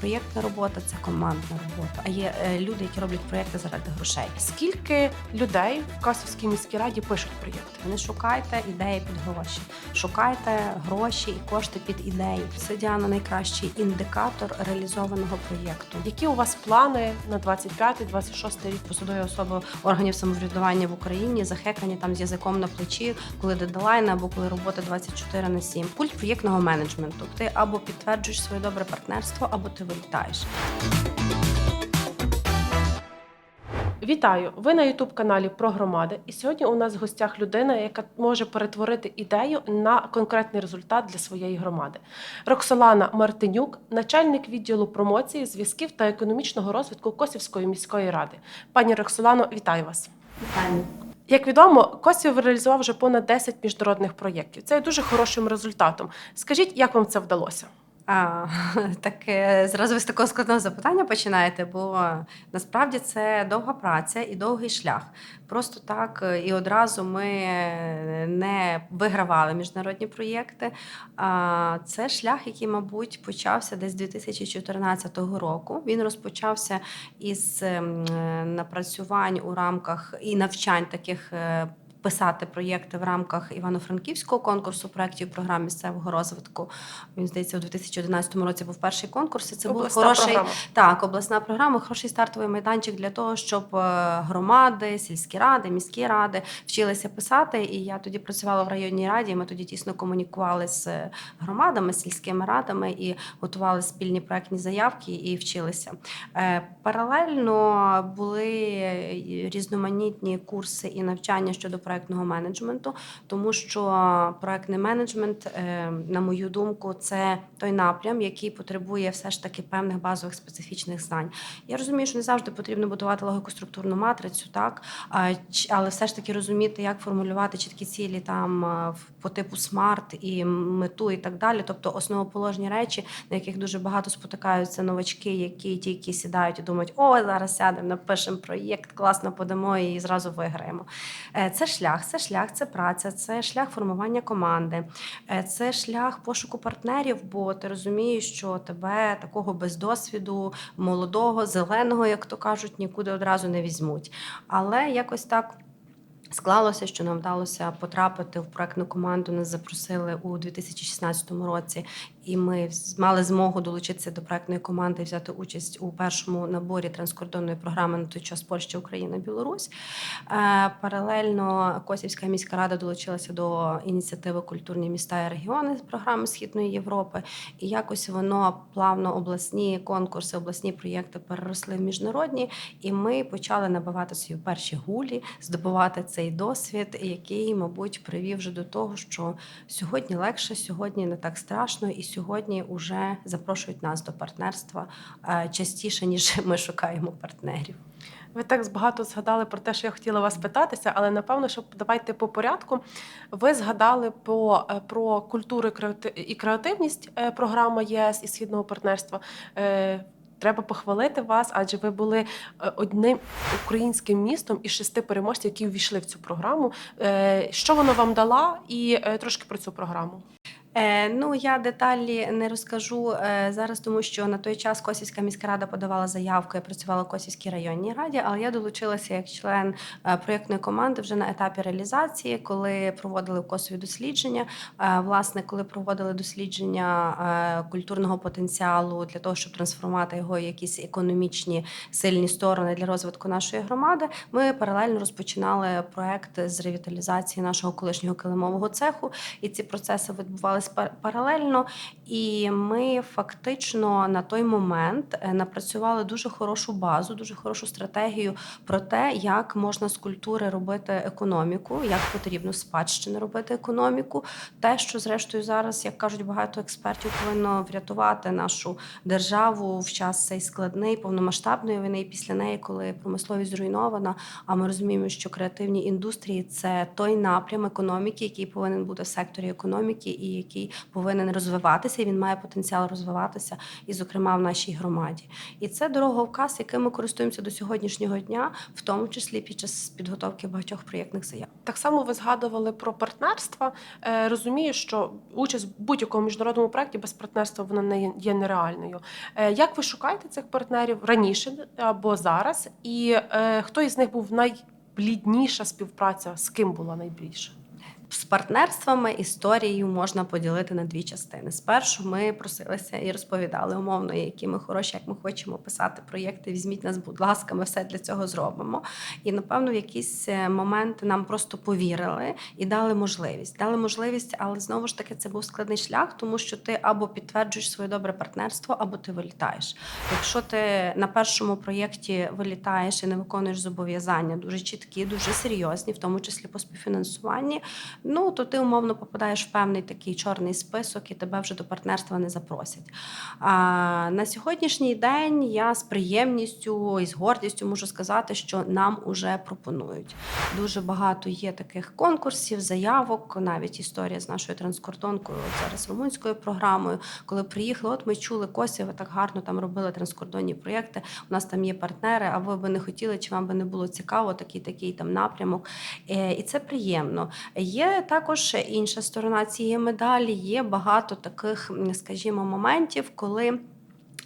проєктна робота це командна робота. А є е, люди, які роблять проєкти заради грошей. Скільки людей в Косівській міській раді пишуть проєкти? Не шукайте ідеї під гроші, шукайте гроші і кошти під ідеї. Це Діана найкращий індикатор реалізованого проєкту. Які у вас плани на 25-26 рік? Посадові особи органів самоврядування в Україні захекані там з язиком на плечі, коли дедлайн або коли робота 24 на 7. Пульт проєктного менеджменту. Ти або підтверджуєш своє добре партнерство, або ти вилітаєш. Вітаю! Ви на Ютуб каналі про громади. І сьогодні у нас в гостях людина, яка може перетворити ідею на конкретний результат для своєї громади. Роксолана Мартинюк, начальник відділу промоції, зв'язків та економічного розвитку Косівської міської ради. Пані Роксолано, вітаю вас! Вітаю. Як відомо, Косів реалізував вже понад 10 міжнародних проєктів. Це є дуже хорошим результатом. Скажіть, як вам це вдалося? А, так е, зразу ви з такого складного запитання починаєте, бо насправді це довга праця і довгий шлях. Просто так е, і одразу ми е, не вигравали міжнародні проєкти. А це шлях, який, мабуть, почався десь 2014 року. Він розпочався із ем, е, напрацювань у рамках і навчань таких. Писати проєкти в рамках Івано-Франківського конкурсу проєктів програм місцевого розвитку. Він здається, у 2011 році був перший конкурс. і Це був хороший програма. так, обласна програма, хороший стартовий майданчик для того, щоб е, громади, сільські ради, міські ради вчилися писати. І я тоді працювала в районній раді. і Ми тоді тісно комунікували з е, громадами, з сільськими радами і готували спільні проектні заявки і вчилися. Е, Паралельно були різноманітні курси і навчання щодо проектного менеджменту, тому що проектний менеджмент, е, на мою думку, це той напрям, який потребує все ж таки певних базових специфічних знань. Я розумію, що не завжди потрібно будувати логіко-структурну матрицю, так але все ж таки розуміти, як формулювати чіткі цілі там в- по типу смарт і мету, і так далі. Тобто основоположні речі, на яких дуже багато спотикаються новачки, які тільки сідають і думають, о, зараз сядемо, напишемо проєкт, класно подамо і зразу виграємо. Е, Це шлях, це шлях, це праця, це шлях формування команди, Е, це шлях пошуку партнерів, бо ти розумієш, що тебе такого без досвіду, молодого, зеленого, як то кажуть, нікуди одразу не візьмуть. Але якось так. Склалося, що нам вдалося потрапити в проектну команду. Нас запросили у 2016 році, і ми мали змогу долучитися до проектної команди взяти участь у першому наборі транскордонної програми на той час Польща, Україна, Білорусь. Е, Паралельно Косівська міська рада долучилася до ініціативи Культурні міста і регіони з програми Східної Європи. І якось воно плавно обласні конкурси, обласні проєкти переросли в міжнародні, і ми почали набивати свої перші гулі, здобувати цей досвід, який, мабуть, привів вже до того, що сьогодні легше, сьогодні не так страшно, і сьогодні вже запрошують нас до партнерства е, частіше, ніж ми шукаємо партнерів. Ви так багато згадали про те, що я хотіла вас питатися, але напевно, що давайте по порядку. Ви згадали по, е, про культуру і креативність е, програма ЄС і східного партнерства. Треба похвалити вас, адже ви були одним українським містом із шести переможців, які ввійшли в цю програму. Що вона вам дала, і трошки про цю програму. Е, ну я деталі не розкажу е, зараз, тому що на той час Косівська міська рада подавала заявку. Я працювала в Косівській районній раді, але я долучилася як член е, проєктної команди вже на етапі реалізації, коли проводили в Косові дослідження. Власне, коли проводили дослідження культурного потенціалу для того, щоб трансформувати його в якісь економічні сильні сторони для розвитку нашої громади, ми паралельно розпочинали проект з ревіталізації нашого колишнього килимового цеху, і ці процеси відбувалися пар- паралельно. І ми фактично на той момент е, напрацювали дуже хорошу базу, дуже хорошу стратегію про те, як можна з культури робити економіку, як потрібно спадщини робити економіку. Те, що зрештою зараз, як кажуть багато експертів, повинно врятувати нашу державу в час цей складний повномасштабної війни, і після неї, коли промисловість зруйнована. А ми розуміємо, що креативні індустрії це той напрям економіки, який повинен бути в секторі економіки, і який повинен розвиватися і він має потенціал розвиватися, і, зокрема, в нашій громаді. І це дороговказ, яким ми користуємося до сьогоднішнього дня, в тому числі під час підготовки багатьох проєктних заяв. Так само ви згадували про партнерства. Е, Розумію, що участь в будь-якому міжнародному проєкті без партнерства вона не є- нереальною. Е, Як ви шукаєте цих партнерів раніше або зараз? І е, хто із них був найплідніша співпраця? З ким була найбільша? З партнерствами історію можна поділити на дві частини. Спершу ми просилися і розповідали умовно, які ми хороші, як ми хочемо писати проєкти. Візьміть нас, будь ласка, ми все для цього зробимо. І напевно, в якісь е, моменти нам просто повірили і дали можливість. Дали можливість, але знову ж таки це був складний шлях, тому що ти або підтверджуєш своє добре партнерство, або ти вилітаєш. Якщо ти на першому проєкті вилітаєш і не виконуєш зобов'язання дуже чіткі, дуже серйозні, в тому числі по співфінансуванні, ну то ти умовно попадаєш в певний такий чорний список і тебе вже до партнерства не запросять. А на сьогоднішній день я з приємністю і з гордістю можу сказати, що нам уже пропонують. Дуже багато є таких конкурсів, заявок, навіть історія з нашою транскордонкою, зараз румунською програмою. Коли приїхали, от ми чули Косі, ви так гарно там робили транскордонні проєкти. У нас там є партнери, а ви би не хотіли, чи вам би не було цікаво, такий такий там напрямок. Е, І це приємно. Є також інша сторона цієї медалі. Є багато таких, скажімо, моментів, коли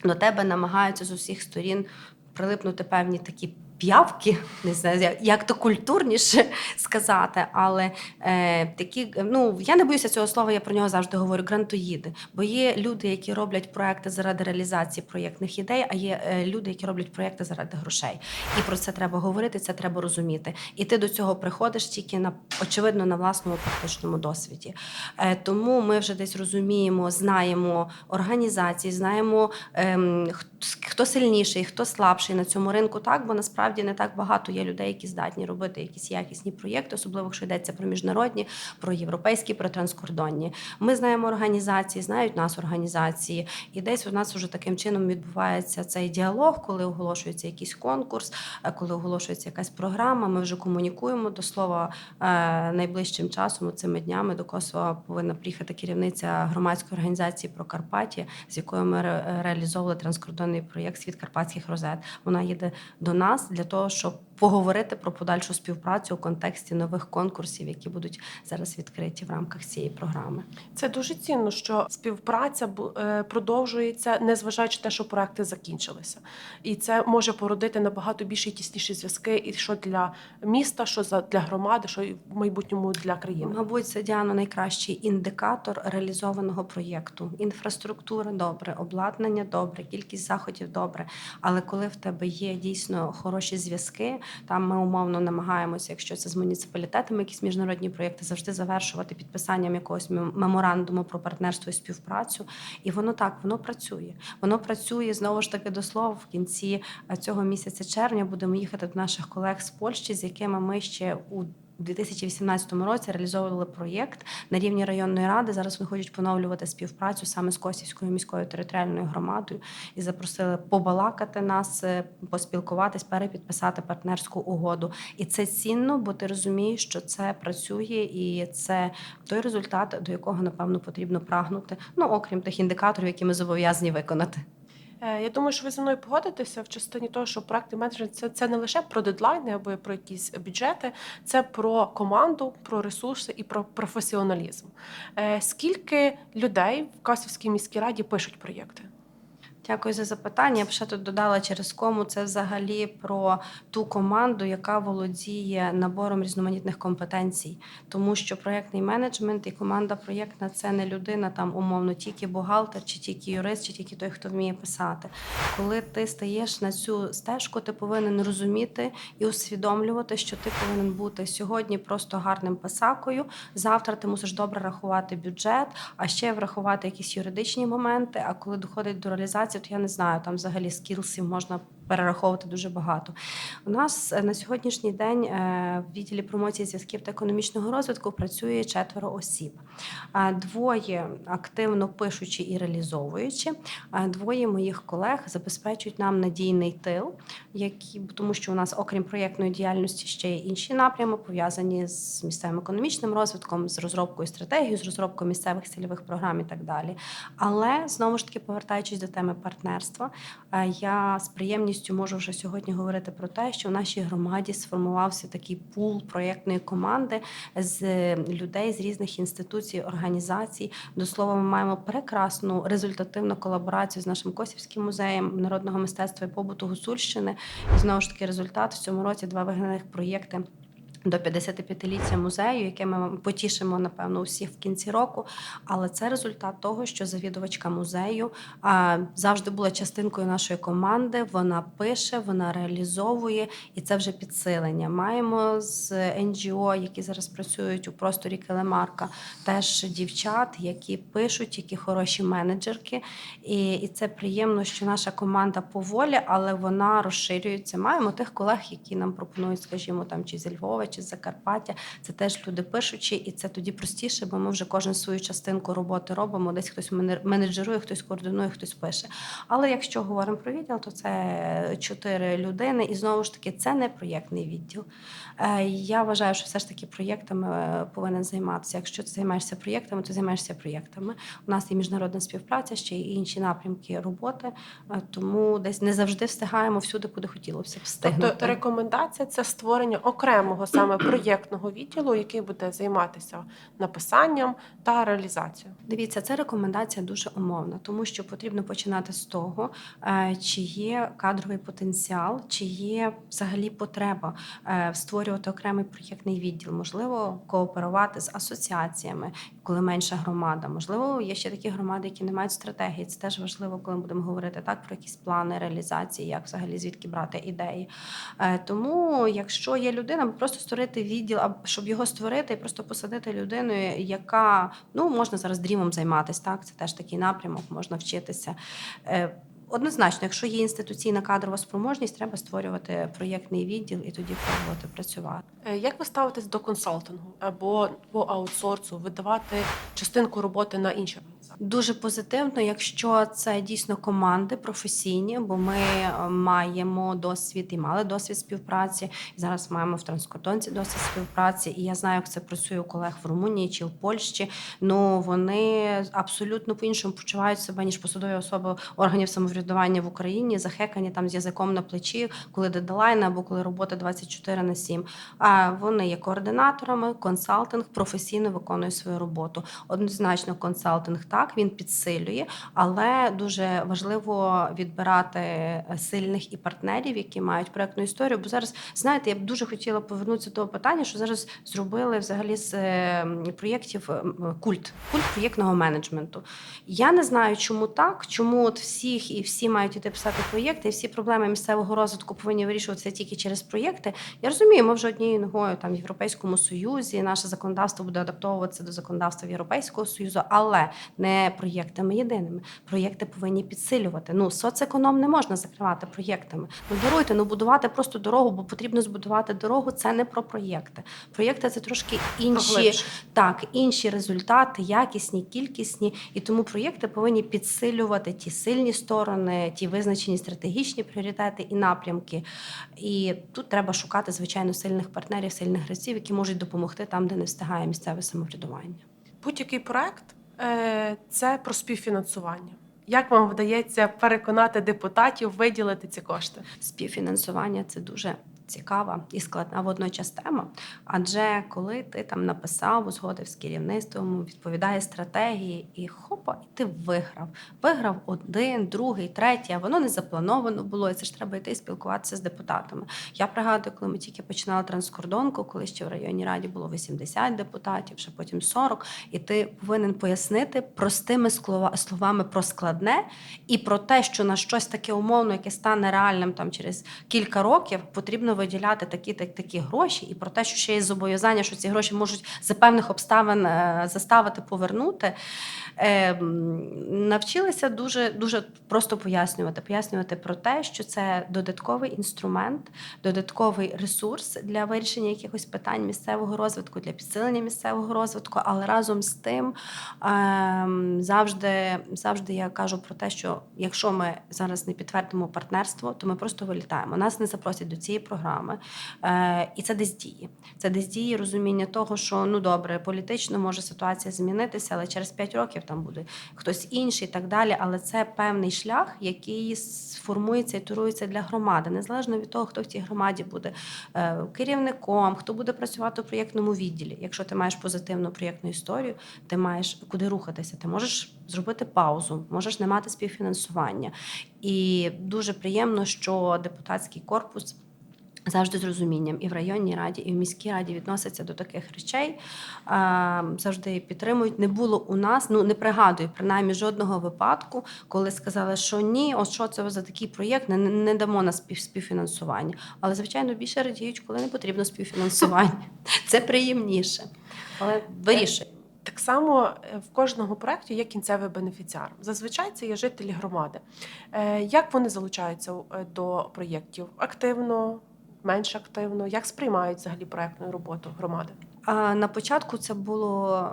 до тебе намагаються з усіх сторін прилипнути певні такі. П'явки, не знаю, як- то культурніше сказати, але е, такі, ну я не боюся цього слова, я про нього завжди говорю. Грантоїди. Бо є люди, які роблять проекти заради реалізації проєктних ідей, а є е, люди, які роблять проекти заради грошей. І про це треба говорити, це треба розуміти. І ти до цього приходиш тільки на очевидно на власному практичному досвіді. Е, тому ми вже десь розуміємо, знаємо організації, знаємо ем, х- хто сильніший, хто слабший на цьому ринку. Так, бо насправді не так багато є людей, які здатні робити якісь якісні проєкти, особливо якщо йдеться про міжнародні, про європейські, про транскордонні. Ми знаємо організації, знають нас організації, і десь у нас вже таким чином відбувається цей діалог, коли оголошується якийсь конкурс, е, коли оголошується якась програма. Ми вже комунікуємо до слова е, найближчим часом, цими днями до Косова повинна приїхати керівниця громадської організації Прокарпаття, з якою ми ре- реалізовували транскордонний проєкт Світ карпатських розет. Вона їде до нас для того, щоб поговорити про подальшу співпрацю у контексті нових конкурсів, які будуть зараз відкриті в рамках цієї програми. Це дуже цінно, що співпраця е, продовжується, незважаючи на те, що проекти закінчилися. І це може породити набагато більші і тісніші зв'язки, і що для міста, що за- для громади, що і в майбутньому для країни. Мабуть, це Діана найкращий індикатор реалізованого проєкту. Інфраструктура добре, обладнання добре, кількість заходів добре. Але коли в тебе є дійсно хороші зв'язки, там ми умовно намагаємося, якщо це з муніципалітетами, якісь міжнародні проєкти, завжди завершувати підписанням якогось меморандуму про партнерство і співпрацю. І воно так, воно працює. Воно працює знову ж таки до слова. В кінці е, цього місяця червня будемо їхати до наших колег з Польщі, з якими ми ще у 2018 році реалізовували проєкт на рівні районної ради. Зараз вони хочуть поновлювати співпрацю саме з Косівською міською територіальною громадою і запросили побалакати нас, е, поспілкуватись, перепідписати партнерську угоду. І це цінно, бо ти розумієш, що це працює, і це той результат, до якого напевно потрібно прагнути. Ну окрім тих індикаторів, які ми зобов'язані виконати. Е, Я думаю, що ви зі мною погодитеся в частині того, що проектний менеджмент це, це не лише про дедлайни або про якісь бюджети, це про команду, про ресурси і про професіоналізм. Е, Скільки людей в Касівській міській раді пишуть проєкти? Дякую за запитання. Я б ще тут додала через кому. Це взагалі про ту команду, яка володіє набором різноманітних компетенцій. Тому що проєктний менеджмент і команда проєктна це не людина, там умовно тільки бухгалтер, чи тільки юрист, чи тільки той, хто вміє писати. Коли ти стаєш на цю стежку, ти повинен розуміти і усвідомлювати, що ти повинен бути сьогодні просто гарним писакою. Завтра ти мусиш добре рахувати бюджет, а ще врахувати якісь юридичні моменти. А коли доходить до реалізації, то я не знаю, там взагалі скілсів можна перераховувати дуже багато. У нас е, на сьогоднішній день е, в відділі промоції зв'язків та економічного розвитку працює четверо осіб. Двоє активно пишучи і реалізовуючи, а двоє моїх колег забезпечують нам надійний тил, які, тому що у нас, окрім проєктної діяльності, ще є інші напрями, пов'язані з місцевим економічним розвитком, з розробкою стратегії, з розробкою місцевих цільових програм і так далі. Але знову ж таки, повертаючись до теми партнерства, е, я з приємністю можу вже сьогодні говорити про те, що в нашій громаді сформувався такий пул проєктної команди з людей з різних інституцій, організацій. До слова, ми маємо прекрасну результативну колаборацію з нашим Косівським музеєм народного мистецтва і побуту Гусульщини. І знову ж таки, результат в цьому році два вигнаних проєкти. До 55-ліття музею, яке ми потішимо, напевно, усіх в кінці року. Але це результат того, що завідувачка музею завжди була частинкою нашої команди. Вона пише, вона реалізовує, і це вже підсилення. Маємо з НГО, які зараз працюють у просторі Келемарка, теж дівчат, які пишуть, які хороші менеджерки. І, і це приємно, що наша команда поволі, але вона розширюється. Маємо тих колег, які нам пропонують, скажімо, там чи зі Львова, чи з Закарпаття. Це теж люди пишучі, і це тоді простіше, бо ми вже кожен свою частинку роботи робимо. Десь хтось мене- менеджерує, хтось координує, хтось пише. Але якщо говоримо про відділ, то це чотири людини, і знову ж таки, це не проєктний відділ. Е, Я вважаю, що все ж таки проєктами е, повинен займатися. Якщо ти займаєшся проєктами, то займаєшся проєктами. У нас є міжнародна співпраця, ще й інші напрямки роботи, е, тому десь не завжди встигаємо всюди, куди хотілося б встигнути. Тобто рекомендація це створення окремого саме проєктного відділу, який буде займатися написанням та реалізацією. Дивіться, це рекомендація дуже умовна, тому що потрібно починати з того, е, чи є кадровий потенціал, чи є взагалі потреба е, створювати окремий проєктний відділ, можливо, кооперувати з асоціаціями, коли менша громада. Можливо, є ще такі громади, які не мають стратегії. Це теж важливо, коли ми будемо говорити так про якісь плани реалізації, як взагалі звідки брати ідеї. Е, Тому, якщо є людина, просто створити відділ, щоб його створити і просто посадити людину, яка ну можна зараз дрімом займатися, так це теж такий напрямок, можна вчитися. Однозначно, якщо є інституційна кадрова спроможність, треба створювати проєктний відділ і тоді пробувати працювати. Е, Як ви ставитесь до консалтингу або по аутсорсу, видавати частинку роботи на організації? Дуже позитивно, якщо це дійсно команди професійні, бо ми е, маємо досвід і мали досвід співпраці. Зараз маємо в транскордонці досвід співпраці. І я знаю, як це працює у колег в Румунії чи в Польщі. Ну вони абсолютно по-іншому почувають себе ніж посадові особи органів самоврядування в Україні, захекані там з язиком на плечі, коли дедлайн або коли робота 24 на 7. А вони є координаторами, консалтинг професійно виконує свою роботу. Однозначно, консалтинг так він підсилює, але дуже важливо відбирати е, сильних і партнерів, які мають проектну історію. Бо зараз знаєте, я б дуже хотіла повернутися до того питання, що зараз зробили взагалі з е, проєктів е, культ, культ проєктного менеджменту. Я не знаю, чому так, чому от всіх і всі мають іти писати проєкти, і всі проблеми місцевого розвитку повинні вирішуватися тільки через проєкти. Я розумію, ми вже однією ногою там в Європейському Союзі, наше законодавство буде адаптовуватися до законодавства Європейського Союзу, але не проєктами єдиними. Проєкти повинні підсилювати. Ну, соцеконом не можна закривати проєктами. Ну даруйте, ну будувати просто дорогу, бо потрібно збудувати дорогу. Це не про проєкти. Проєкти це трошки інші. Так, інші результати, якісні, кількісні, і тому проєкти повинні підсилювати ті сильні сторони, ті визначені стратегічні пріоритети і напрямки. І тут треба шукати звичайно сильних партнерів, сильних гравців, які можуть допомогти там, де не встигає місцеве самоврядування. Будь-який проект це про співфінансування. Як вам вдається переконати депутатів виділити ці кошти? Співфінансування це дуже цікава і складна водночас тема. Адже коли ти там написав, узгодив з керівництвом, відповідає стратегії, і хопа, і ти виграв. Виграв один, другий, третій, а воно не заплановано було. І це ж треба йти спілкуватися з депутатами. Я пригадую, коли ми тільки починали транскордонку, коли ще в районній раді було 80 депутатів, ще потім 40, і ти повинен пояснити простими словами про складне і про те, що на щось таке умовно, яке стане реальним там через кілька років, потрібно виділяти такі так, такі гроші, і про те, що ще є зобов'язання, що ці гроші можуть за певних обставин е, заставити повернути. Е, навчилися дуже дуже просто пояснювати, пояснювати про те, що це додатковий інструмент, додатковий ресурс для вирішення якихось питань місцевого розвитку, для підсилення місцевого розвитку, але разом з тим ем, завжди, завжди я кажу про те, що якщо ми зараз не підтвердимо партнерство, то ми просто вилітаємо. Нас не запросять до цієї програми. Е, і це десь дії. Це десь дії розуміння того, що ну добре, політично може ситуація змінитися, але через 5 років там буде хтось інший і так далі. Але це певний шлях, який сформується і турується для громади, незалежно від того, хто в цій громаді буде е, керівником, хто буде працювати у проєктному відділі. Якщо ти маєш позитивну проєктну історію, ти маєш куди рухатися. Ти можеш зробити паузу, можеш не мати співфінансування. І дуже приємно, що депутатський корпус. Завжди з розумінням і в районній раді, і в міській раді відносяться до таких речей, завжди підтримують. Не було у нас, ну не пригадую принаймні жодного випадку, коли сказали, що ні, от що це за такий проєкт, не, не дамо на спів, співфінансування. Але звичайно більше радіють, коли не потрібно співфінансування. Це приємніше, але вирішує. Так само е, в кожного проєкту є кінцевий бенефіціар. Зазвичай це є жителі громади. Е, Як вони залучаються е, до проєктів? Активно, менш активно? Як сприймають взагалі проектну роботу громади? На початку це було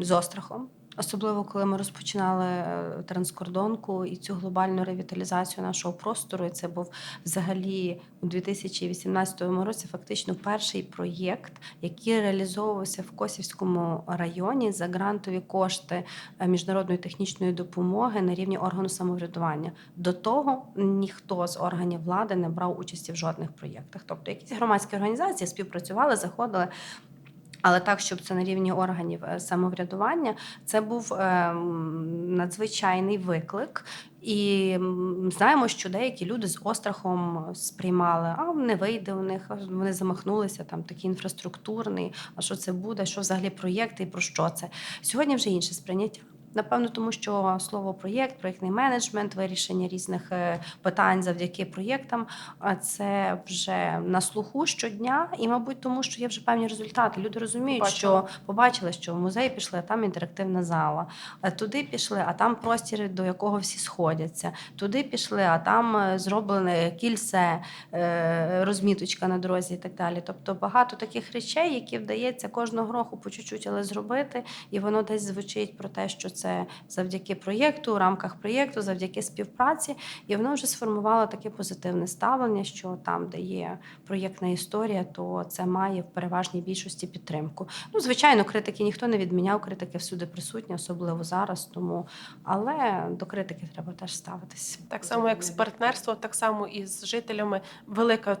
з острахом. Особливо коли ми розпочинали е, транскордонку і цю глобальну ревіталізацію нашого простору. І це був взагалі у 2018 році фактично перший проєкт, який реалізовувався в Косівському районі за грантові кошти е, міжнародної технічної допомоги на рівні органу самоврядування. До того ніхто з органів влади не брав участі в жодних проєктах. Тобто якісь громадські організації співпрацювали, заходили. Але так, щоб це на рівні органів е, самоврядування, це був ем, надзвичайний виклик. І знаємо, що деякі люди з острахом сприймали, а не вийде у них, вони замахнулися, там такий інфраструктурний, а що це буде, що взагалі проєкти і про що це. Сьогодні вже інше сприйняття. Напевно, тому що слово проєкт, проєктний менеджмент, вирішення різних е, питань завдяки проєктам, це вже на слуху щодня, і, мабуть, тому що є вже певні результати. Люди розуміють, Побачили. що побачили, що в музей пішли, а там інтерактивна зала. Туди пішли, а там простір, до якого всі сходяться. Туди пішли, а там е, зроблене кільце, е, розміточка на дорозі і так далі. Тобто багато таких речей, які вдається кожного року по чуть-чуть, але зробити, і воно десь звучить про те, що це завдяки проєкту, у рамках проєкту, завдяки співпраці, і воно вже сформувало таке позитивне ставлення, що там, де є проєктна історія, то це має в переважній більшості підтримку. Ну, звичайно, критики ніхто не відміняв, критики всюди присутні, особливо зараз. Тому але до критики треба теж ставитись. Так само, як з партнерства, так само і з жителями велика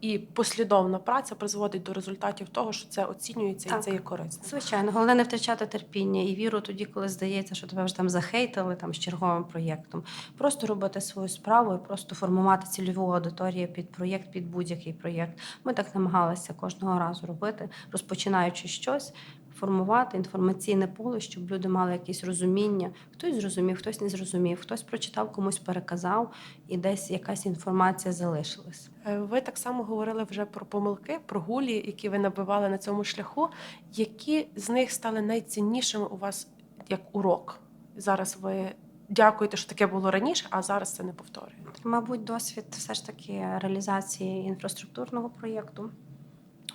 і послідовна праця призводить до результатів того, що це оцінюється і це є корисно. Звичайно, головне не втрачати терпіння і віру тоді, коли здається, що тебе вже там захейтили там з черговим проєктом. Просто робити свою справу і просто формувати цільову аудиторію під проєкт, під будь-який проєкт. Ми так намагалися кожного разу робити, розпочинаючи щось. Формувати інформаційне поле, щоб люди мали якесь розуміння. Хтось зрозумів, хтось не зрозумів, хтось прочитав, комусь переказав, і десь якась інформація залишилась. Е, Ви так само говорили вже про помилки, про гулі, які ви набивали на цьому шляху. Які з них стали найціннішими у вас як урок? Зараз ви дякуєте, що таке було раніше, а зараз це не повторюєте. Мабуть, досвід все ж таки реалізації інфраструктурного проєкту.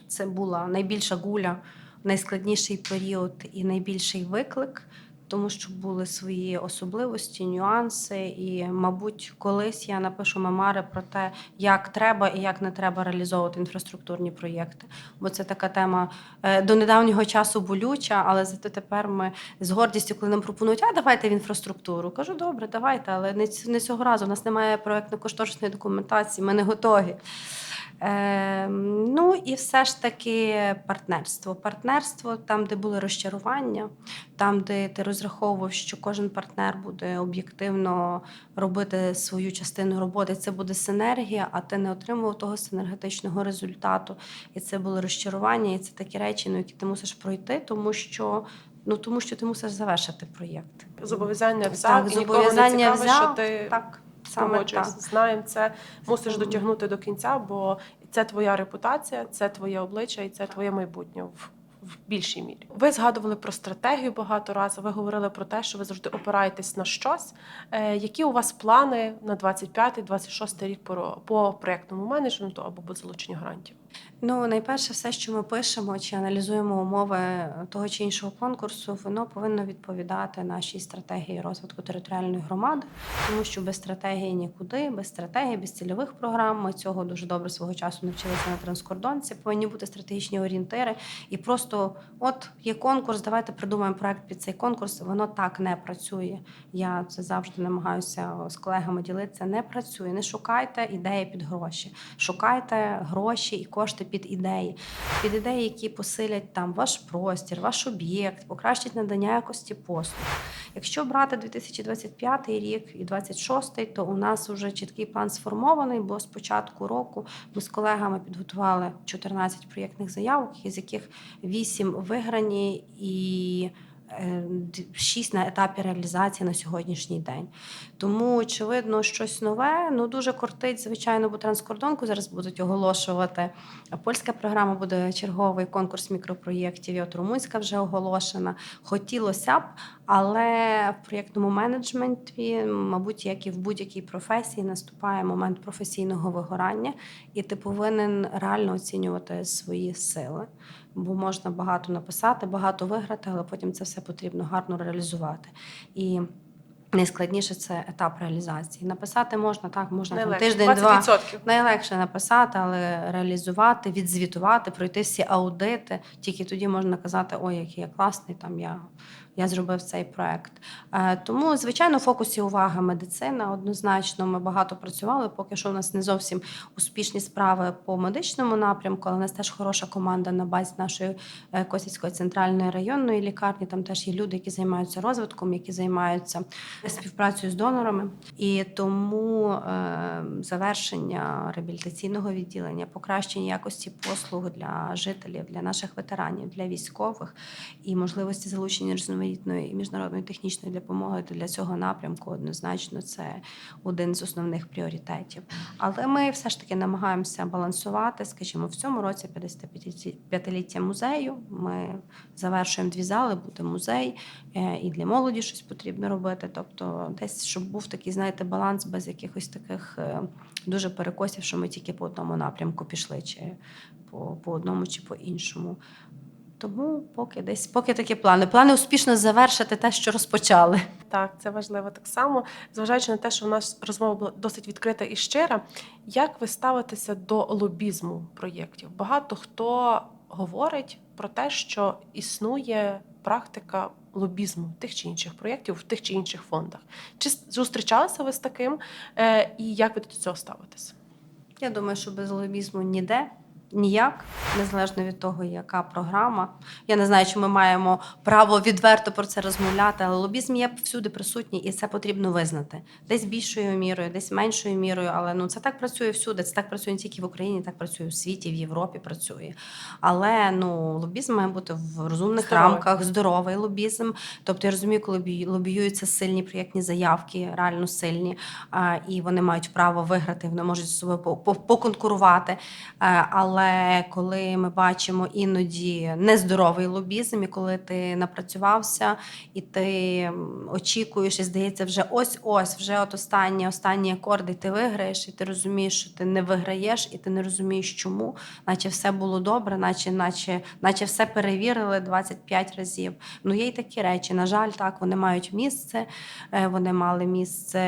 Це була найбільша гуля, найскладніший період і найбільший виклик, тому що були свої особливості, нюанси. І, мабуть, колись я напишу мемари про те, як треба і як не треба реалізовувати інфраструктурні проєкти. Бо це така тема е, до недавнього часу болюча, але зато тепер ми з гордістю, коли нам пропонують, а давайте в інфраструктуру. Кажу, добре, давайте, але не, цього разу. У нас немає проєктно-кошторисної документації, ми не готові. Е, ну і все ж таки партнерство. Партнерство там, де були розчарування, там, де ти розраховував, що кожен партнер буде об'єктивно робити свою частину роботи. Це буде синергія, а ти не отримував того синергетичного результату. І це було розчарування, і це такі речі, ну, які ти мусиш пройти, тому що. Ну тому що ти мусиш завершити проєкт. Зобов'язання взяв Так, і нікого не зобов'язання цікавить, що ти так. Саме так. Знаємо це, мусиш дотягнути до кінця, бо це твоя репутація, це твоє обличчя і це твоє майбутнє в, в більшій мірі. Ви згадували про стратегію багато разів. Ви говорили про те, що ви завжди опираєтесь на щось. Е, які у вас плани на 25-26 рік по, по проєктному менеджменту або по залученню грантів? Ну, найперше, все, що ми пишемо чи аналізуємо умови того чи іншого конкурсу, воно повинно відповідати нашій стратегії розвитку територіальної громади, тому що без стратегії нікуди, без стратегії, без цільових програм. Ми цього дуже добре свого часу навчилися на транскордонці. Повинні бути стратегічні орієнтири. І просто от є конкурс, давайте придумаємо проект під цей конкурс. Воно так не працює. Я це завжди намагаюся з колегами ділитися. Не працює. Не шукайте ідеї під гроші. Шукайте гроші і кошти під ідеї, під ідеї, які посилять там ваш простір, ваш об'єкт, покращать надання якості послуг. Якщо брати 2025 рік і 2026, то у нас вже чіткий план сформований, бо з початку року ми з колегами підготували 14 проєктних заявок, із яких 8 виграні і 6 на етапі реалізації на сьогоднішній день. Тому, очевидно, щось нове. Ну дуже кортить, звичайно, бо транскордонку зараз будуть оголошувати. Польська програма буде черговий конкурс мікропроєктів. І от румунська вже оголошена. Хотілося б, але в проєктному менеджменті, мабуть, як і в будь-якій професії, наступає момент професійного вигорання, і ти повинен реально оцінювати свої сили. Бо можна багато написати, багато виграти, але потім це все потрібно гарно реалізувати. І найскладніше це етап реалізації. Написати можна так, можна там, тиждень-два. 20%. Найлегше написати, але реалізувати, відзвітувати, пройти всі аудити. Тільки тоді можна казати, ой, який я класний, там я, я зробив цей проект. Е, Тому, звичайно, в фокусі уваги медицина. Однозначно, ми багато працювали. Поки що у нас не зовсім успішні справи по медичному напрямку, але у нас теж хороша команда на базі нашої е, Косівської центральної районної лікарні. Там теж є люди, які займаються розвитком, які займаються співпрацею з донорами. І тому е, завершення реабілітаційного відділення, покращення якості послуг для жителів, для наших ветеранів, для військових і можливості залучення різноманітної і міжнародної технічної допомоги для цього напрямку однозначно це один з основних пріоритетів. Але ми все ж таки намагаємося балансувати. Скажімо, в цьому році 55-ліття музею. Ми завершуємо дві зали, буде музей, е, і для молоді щось потрібно робити. Тобто, десь щоб був такий, знаєте, баланс без якихось таких е, дуже перекосів, що ми тільки по одному напрямку пішли, чи по, по одному, чи по іншому. Тому поки десь поки такі плани. Плани успішно завершити те, що розпочали. Так, це важливо так само. Зважаючи на те, що в нас розмова була досить відкрита і щира. Як ви ставитеся до лобізму проєктів? Багато хто говорить про те, що існує практика лобізму тих чи інших проєктів в тих чи інших фондах. Чи зустрічалися ви з таким? Е, І як ви до цього ставитеся? Я думаю, що без лобізму ніде. Ніяк, незалежно від того, яка програма. Я не знаю, чи ми маємо право відверто про це розмовляти, але лобізм є всюди присутній, і це потрібно визнати. Десь більшою мірою, десь меншою мірою. Але ну це так працює всюди. Це так працює не тільки в Україні, так працює у світі, в Європі працює. Але ну лобізм має бути в розумних Здоровий. рамках, здоровий лобізм. Тобто я розумію, коли лобіюються сильні проєктні заявки, реально сильні, і вони мають право виграти, вони можуть з собою по- по- поконкурувати. Е, Але коли ми бачимо іноді нездоровий лобізм, і коли ти напрацювався і ти очікуєш, і здається, вже ось-ось, вже от останні, останні акорди, ти виграєш, і ти розумієш, що ти не виграєш, і ти не розумієш, чому, наче все було добре, наче, наче, наче все перевірили 25 разів. Ну є й такі речі. На жаль, так вони мають місце. Е, Вони мали місце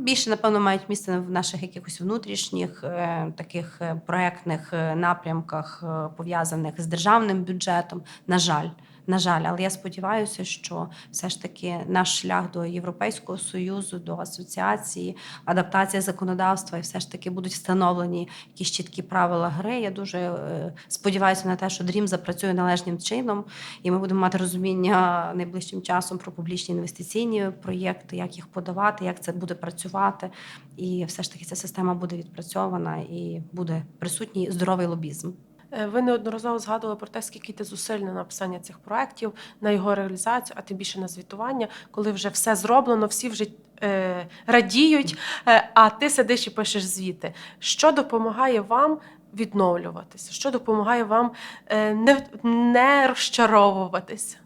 більше, напевно, мають місце в наших якихось внутрішніх е, таких е, проектних напрямках, е, пов'язаних з державним бюджетом. На жаль. На жаль, але я сподіваюся, що все ж таки наш шлях до Європейського союзу, до асоціації, адаптація законодавства, і все ж таки будуть встановлені якісь чіткі правила гри. Я дуже е, сподіваюся на те, що Дрім запрацює належним чином, і ми будемо мати розуміння найближчим часом про публічні інвестиційні проєкти, як їх подавати, як це буде працювати. І все ж таки ця система буде відпрацьована і буде присутній здоровий лобізм. Е, Ви неодноразово згадували про те, скільки йде зусиль на написання цих проєктів, на його реалізацію, а тим більше на звітування, коли вже все зроблено, всі вже е, радіють, е, а ти сидиш і пишеш звіти. Що допомагає вам відновлюватися? Що допомагає вам е, не, не розчаровуватися?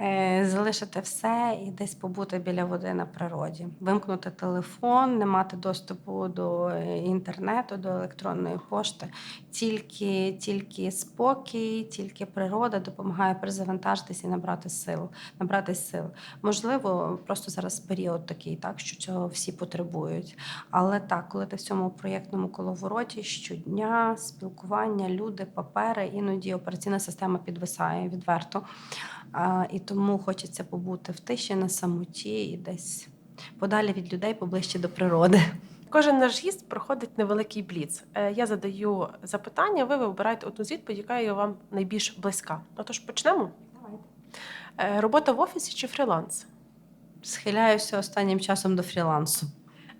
Е, Залишити все і десь побути біля води на природі, вимкнути телефон, не мати доступу до е, інтернету, до електронної пошти. Тільки, тільки спокій, тільки природа допомагає перезавантажитися і набрати сил, набрати сил. Можливо, просто зараз період такий, так що цього всі потребують. Але так, коли ти в цьому проєктному коловороті щодня спілкування, люди, папери, іноді операційна система підвисає відверто. А, і тому хочеться побути в тиші на самоті і десь подалі від людей, поближче до природи. Кожен наш гість проходить невеликий бліц. Е, Я задаю запитання, ви вибираєте одну з відповідей, яка є вам найбільш близька. Отож, почнемо. Е, Робота в офісі чи фріланс? Схиляюся останнім часом до фрілансу.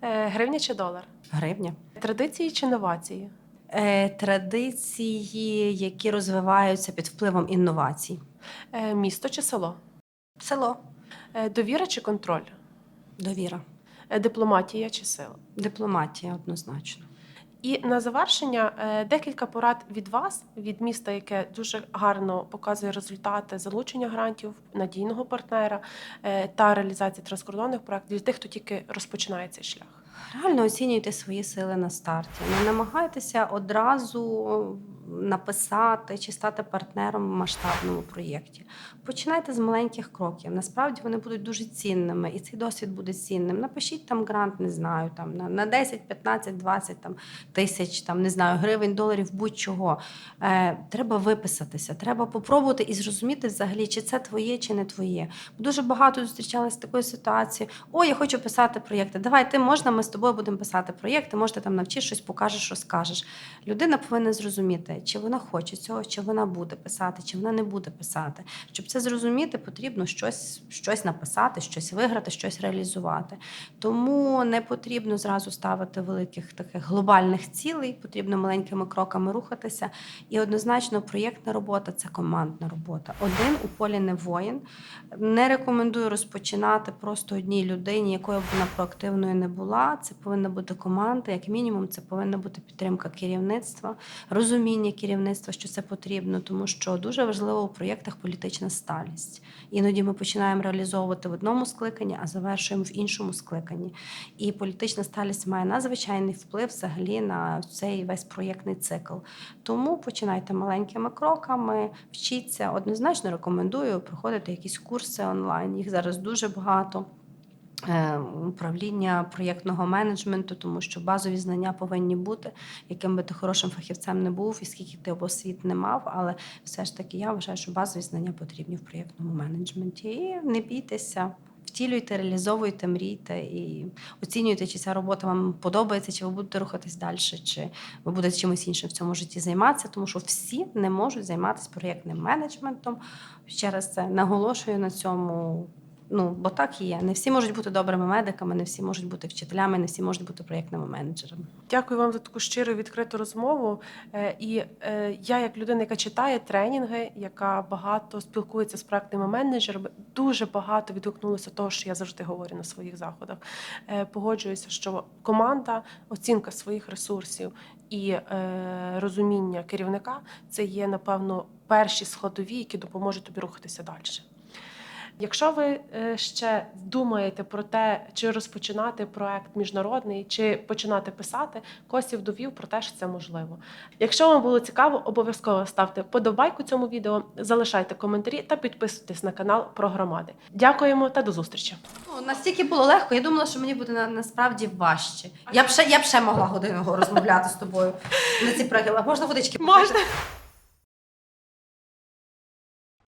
Е, Гривня чи долар? Гривня. Традиції чи новації? Традиції, які розвиваються під впливом інновацій. Е, Місто чи село? Село, Е, Довіра чи контроль? довіра, Е, Дипломатія чи сила? дипломатія однозначно. І на завершення декілька порад від вас, від міста, яке дуже гарно показує результати залучення грантів, надійного партнера та реалізації транскордонних проєктів для тих, хто тільки розпочинає цей шлях. Реально оцінюйте свої сили на старті. Не намагайтеся одразу написати чи стати партнером в масштабному проєкті. Починайте з маленьких кроків. Насправді вони будуть дуже цінними, і цей досвід буде цінним. Напишіть там грант, не знаю, там на, на 10, 15, 20 там, тисяч, там, не знаю, гривень, доларів, будь-чого. Е, треба виписатися, треба попробувати і зрозуміти взагалі, чи це твоє, чи не твоє. Дуже багато зустрічалися з такою ситуацією. О, я хочу писати проєкти. Давай, ти можна, ми з тобою будемо писати проєкти, може, ти там навчиш щось, покажеш, розкажеш. Людина повинна зрозуміти, чи вона хоче цього, чи вона буде писати, чи вона не буде писати. Щоб це зрозуміти, потрібно щось, щось написати, щось виграти, щось реалізувати. Тому не потрібно зразу ставити великих таких глобальних цілей, потрібно маленькими кроками рухатися. І однозначно, проєктна робота це командна робота. Один у полі не воїн. Не рекомендую розпочинати просто одній людині, якою б вона проактивною не була. Це повинна бути команда. Як мінімум, це повинна бути підтримка керівництва, розуміння керівництва, що це потрібно, тому що дуже важливо у проєктах політична сталість. Іноді ми починаємо реалізовувати в одному скликанні, а завершуємо в іншому скликанні. І політична сталість має надзвичайний вплив взагалі на цей весь проєктний цикл. Тому починайте маленькими кроками, вчіться. Однозначно рекомендую проходити якісь курси онлайн. Їх зараз дуже багато. Е, Управління проєктного менеджменту, тому що базові знання повинні бути, яким би ти хорошим фахівцем не був, і скільки ти освіт не мав. Але все ж таки я вважаю, що базові знання потрібні в проєктному менеджменті. І не бійтеся, втілюйте, реалізовуйте, мрійте і оцінюйте, чи ця робота вам подобається, чи ви будете рухатись далі, чи ви будете чимось іншим в цьому житті займатися, тому що всі не можуть займатися проєктним менеджментом. Ще раз це наголошую на цьому. Ну, бо так і є. Не всі можуть бути добрими медиками, не всі можуть бути вчителями, не всі можуть бути проєктними менеджерами. Дякую вам за таку щиру відкриту розмову. Е, І е, я, як людина, яка читає тренінги, яка багато спілкується з проектними менеджерами, дуже багато відгукнулося того, що я завжди говорю на своїх заходах. Е, Погоджуюся, що команда, оцінка своїх ресурсів і розуміння керівника це є, напевно, перші складові, які допоможуть тобі рухатися далі. Якщо ви е, ще думаєте про те, чи розпочинати проект міжнародний, чи починати писати, Косів довів про те, що це можливо. Якщо вам було цікаво, обов'язково ставте подобайку цьому відео, залишайте коментарі та підписуйтесь на канал про громади. Дякуємо та до зустрічі! Ну, настільки було легко, я думала, що мені буде на, насправді важче. Я б ще, я б ще могла годину розмовляти з тобою на ці проекти. Можна водички? Можна.